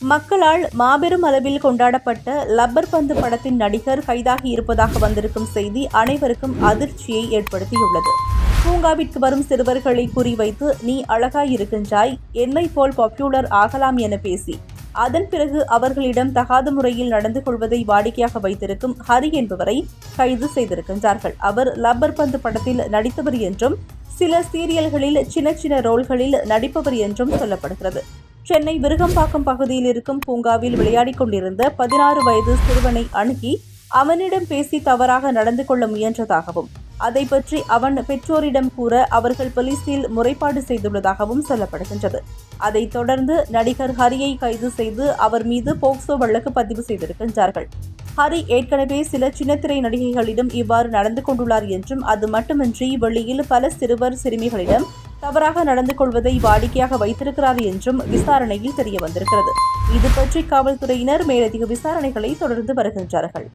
மக்களால் மாபெரும் அளவில் கொண்டாடப்பட்ட லப்பர் பந்து படத்தின் நடிகர் கைதாகி இருப்பதாக வந்திருக்கும் செய்தி அனைவருக்கும் அதிர்ச்சியை ஏற்படுத்தியுள்ளது. பூங்காவிற்கு வரும் சிறுவர்களை குறிவைத்து நீ அழகாய் இருக்கின்றாய் என்னை போல் பாப்புலர் ஆகலாம் என பேசி அதன் பிறகு அவர்களிடம் தகாத முறையில் நடந்து கொள்வதை வாடிக்கையாக வைத்திருக்கும் ஹரி என்பவரை கைது செய்திருக்கின்றார்கள். அவர் லப்பர் பந்து படத்தில் நடித்தவர் என்றும் சில சீரியல்களில் சின்ன சின்ன ரோல்களில் நடிப்பவர் என்றும் சொல்லப்படுகிறது. சென்னை விருகம்பாக்கம் பகுதியில் இருக்கும் பூங்காவில் விளையாடிக் கொண்டிருந்த பதினாறு வயது சிறுவனை அணுகி அவனிடம் பேசி தவறாக நடந்து கொள்ள முயன்றதாகவும் அதை பற்றி அவன் பெற்றோரிடம் கூற அவர்கள் போலீசில் முறைப்பாடு செய்துள்ளதாகவும் சொல்லப்படுகின்றது. அதைத் தொடர்ந்து நடிகர் ஹரியை கைது செய்து அவர் மீது போக்சோ வழக்கு பதிவு செய்திருக்கின்றார்கள். ஹரி ஏற்கனவே சில சின்னத்திரை நடிகைகளிடம் இவ்வாறு நடந்து கொண்டுள்ளார் என்றும் அது மட்டுமின்றி வெளியில் பல சிறுவர் சிறுமிகளிடம் தவறாக நடந்து கொள்வதை வாடிக்கையாக வைத்திருக்கிறார் என்றும் விசாரணையில் தெரிய வந்திருக்கிறது இது பற்றி காவல்துறையினர் மேலதிக விசாரணைகளை தொடர்ந்து வருகின்றார்கள்.